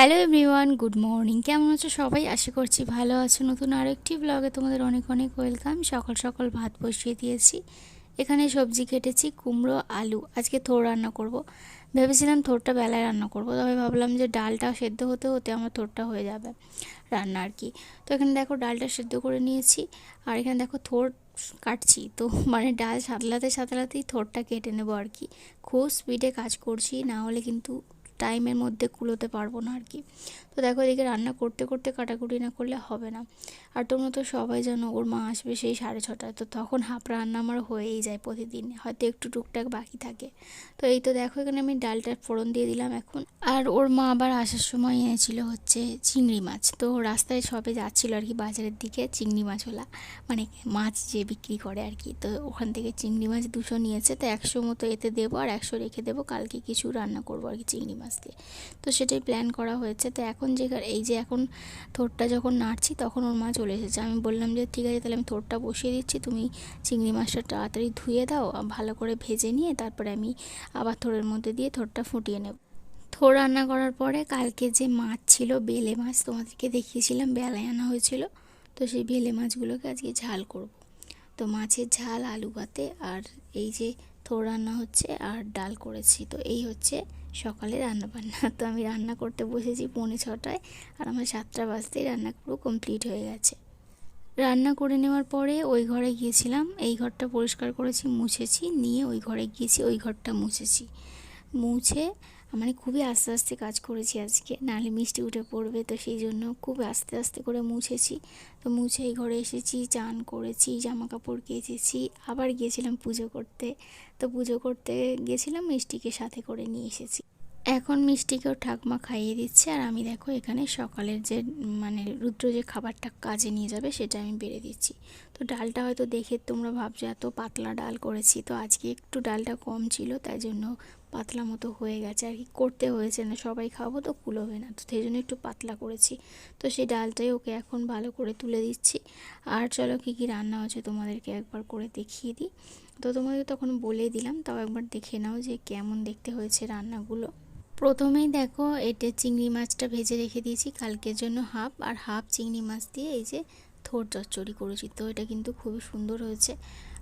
Hello everyone, good morning. কেমন আছো সবাই? আশা করছি ভালো আছো। নতুন আরেকটি ব্লগে তোমাদের অনেক অনেক ওয়েলকাম। সকাল সকাল ভাত বসিয়ে দিয়েছি। এখানে সবজি কেটেছি, কুমড়ো, আলু। আজকে থোড় রান্না করব। ভেবেছিলাম থোড়টা বেলায় রান্না করব, তবে ভাবলাম যে ডালটা সেদ্ধ হতে হতে আমার থোড়টা হয়ে যাবে রান্না আর কি। তো এখানে দেখো ডালটা সেদ্ধ করে নিয়েছি। আর এখানে দেখো থোড় কাটছি। তো মানে ডাল সাতলাতে সাতলাতেই থোড়টা কেটে নেব আর কি। খুব স্পিডে কাজ করছি, না হলে কিন্তু টাইমের মধ্যে কুলোতে পারব না আর কি। তো দেখো এদিকে রান্না করতে করতে কাটাকুটি না করলে হবে না। আর তোমরা তো সবাই জানো ওর মা আসবে সেই সাড়ে ছটায়, তো তখন হাফ রান্না আমার হয়েই যায় প্রতিদিন, হয়তো একটু টুকটাক বাকি থাকে। তো এই তো দেখো এখানে আমি ডালটা ফোড়ন দিয়ে দিলাম এখন। আর ওর মা আবার আসার সময় এনেছিল হচ্ছে চিংড়ি মাছ, তো রাস্তায় সবে যাচ্ছিল আর কি বাজারের দিকে চিংড়ি মাছওয়ালা মানে মাছ যে বিক্রি করে আর কি। তো ওখান থেকে চিংড়ি মাছ দুশো নিয়েছে, তো একশো মতো এতে দেবো আর একশো রেখে দেবো, কালকে কিছু রান্না করব আর কি চিংড়ি মাছ। দিয়ে তো সেটাই প্ল্যান করা হয়েছে। তো এখন যে এই যে এখন থোরটা যখন নাড়ছি তখন ওর মা চলে এসেছে। আমি বললাম যে, ঠিক আছে, তাহলে আমি থোরটা বসিয়ে দিচ্ছি। তুমি চিংড়ি মাছটা তাড়াতাড়ি ধুয়ে দাও ভালো করে ভেজে নিয়ে তারপরে আমি আবার থোরের মধ্যে দিয়ে থোরটা ফুটিয়ে নেব। থোর রান্না করার পরে কালকে যে মাছ ছিল, বেলে মাছ তোমাদেরকে দেখিয়েছিলাম, বেলায় আনা হয়েছিল। তো সেই বেলে মাছগুলোকে আজকে ঝাল করব। তো মাছের ঝাল আলু ভাতে আর এই যে থোর রান্না হচ্ছে আর ডাল করেছি। তো এই হচ্ছে সকালে রান্না বান্না তো আমি রান্না করতে বসেছি পৌনে ছটায় আর আমার সাতটা বাজতেই রান্না পুরো কমপ্লিট হয়ে গেছে। রান্না করে নেওয়ার পরে ওই ঘরে গিয়েছিলাম। এই ঘরটা পরিষ্কার করেছি, মুছেছি, নিয়ে ওই ঘরে গিয়েছি, ওই ঘরটা মুছেছি। মুছে মানে খুবই আস্তে আস্তে কাজ করেছি আজকে। নাহলে মিষ্টি উঠে পড়বে, তো সেই জন্য খুব আস্তে আস্তে করে মুছেছি। তো মুছে ঘরে এসেছি, চান করেছি জামা কাপড় কেচেছি, আবার গিয়েছিলাম পুজো করতে। তো পুজো করতে গেছিলাম মিষ্টিকে সাথে করে নিয়ে এসেছি। এখন মিষ্টিকেও ঠাকমা খাইয়ে দিচ্ছে, আর আমি দেখো এখানে সকালের যে মানে রুদ্র যে খাবারটা কাজে নিয়ে যাবে সেটা আমি বেড়ে দিচ্ছি। তো ডালটা হয়তো দেখে তোমরা ভাবছ, এত পাতলা ডাল করেছি। তো আজকে একটু ডালটা কম ছিল, তাই জন্য পাতলা মতো হয়ে গেছে। আর কি করতে হয়েছে না, সবাই খাব তো কুলোবে না, তো সেই জন্য একটু পাতলা করেছি। তো সেই ডালটাই ওকে এখন ভালো করে তুলে দিচ্ছি। আর চলো কী কী রান্না হচ্ছে তোমাদেরকে একবার করে দেখিয়ে দিই। তো তোমাদের তখন বলে দিলাম, তাও একবার দেখে নাও যে কেমন দেখতে হয়েছে রান্নাগুলো। প্রথমেই দেখো এটা চিংড়ি মাছটা ভেজে রেখে দিয়েছি, কালকের জন্য হাফ। আর হাফ চিংড়ি মাছ দিয়ে এই যে থোর চচ্চড়ি করেছি। তো এটা কিন্তু খুবই সুন্দর হয়েছে।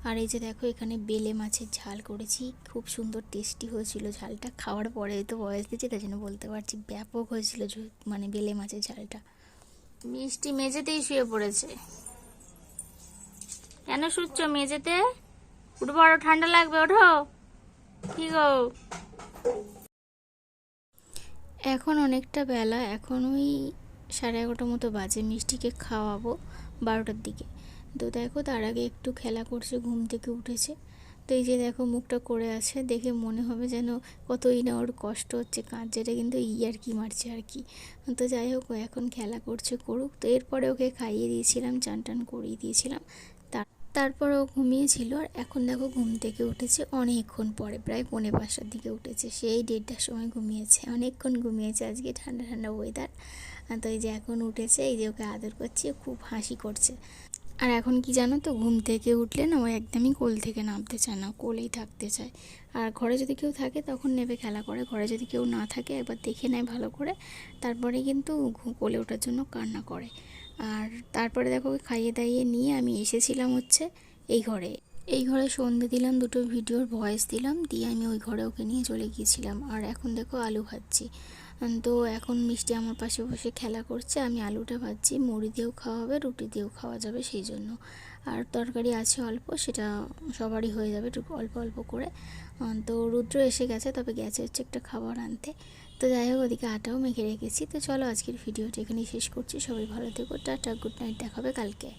আর এই যে দেখো, এখানে বেলে মাছের ঝাল করেছি। খুব সুন্দর টেস্টি হয়েছিল ঝালটা। খাওয়ার পরে তো বয়স দিয়েছি, তাই জন্য বলতে পারছি ব্যাপক হয়েছিল মানে বেলে মাছের ঝালটা। মিষ্টি মেঝেতেই শুয়ে পড়েছে। কেন শুচ্ছ মেঝেতে? উঠবো আরও, ঠান্ডা লাগবে, ওঠো। কি গো? এখন অনেকটা বেলা, এখন ওই সাড়ে এগারোটার মতো বাজে। মিষ্টিকে খাওয়াবো। বারোটার দিকে। তো দেখো তার আগে একটু খেলা করছে, ঘুম থেকে উঠেছে। তো এই যে দেখো মুখটা করে আছে, দেখে মনে হবে যেন কতই না ওর কষ্ট হচ্ছে কাঁদ যেটা কিন্তু ই আর কি, মারছে আর কি। তো যাই হোক এখন খেলা করছে করুক। তো এরপরে ওকে খাইয়ে দিয়েছিলাম, চান টান করিয়ে দিয়েছিলাম। তারপর ও ঘুমিয়েছিল। আর এখন দেখো ঘুম থেকে উঠেছে, অনেকক্ষণ পরে, প্রায় পৌনে পাঁচটার দিকে উঠেছে। সেই দেড়টার সময় ঘুমিয়েছে, অনেকক্ষণ ঘুমিয়েছে আজকে ঠান্ডা ঠান্ডা ওয়েদার তো এই যে এখন উঠেছে, এই যে ওকে আদর করছে খুব হাসি করছে। আর এখন কি জানো তো, ঘুম থেকে উঠলে না ও একদমই কোল থেকে নামতে চায় না কোলেই থাকতে চায়। আর ঘরে যদি কেউ থাকে তখন নেবে খেলা করে, ঘরে যদি কেউ না থাকে একবার দেখে নেয় ভালো করে। তারপরে কিন্তু কোলে ওঠার জন্য কান্না করে। আর তারপরে দেখো খাইয়ে দাইয়ে নিয়ে আমি এসেছিলাম হচ্ছে এই ঘরে। এই ঘরে সন্ধে দিলাম, দুটো ভিডিওর ভয়েস দিলাম, দিয়ে আমি ওই ঘরে ওকে নিয়ে চলে গিয়েছিলাম। আর এখন দেখো আলু ভাজছি। তো এখন মিষ্টি আমার পাশে বসে খেলা করছে। আমি আলুটা ভাজছি, মুড়ি দিয়েও খাওয়া হবে, রুটি দিয়েও খাওয়া যাবে সেই জন্য। আর তরকারি আছে অল্প, সেটা সবারই হয়ে যাবে অল্প অল্প করে। তো রুদ্র এসে গেছে, তবে গেছে হচ্ছে একটা খাবার আনতে। তো যাই হোক, ওদিকে আটাও মেখে রেখেছি। তো চলো আজকের ভিডিওটা এখানেই শেষ করছি। সবাই ভালো থেকো, টাটা, গুড নাইট, দেখাবে কালকে।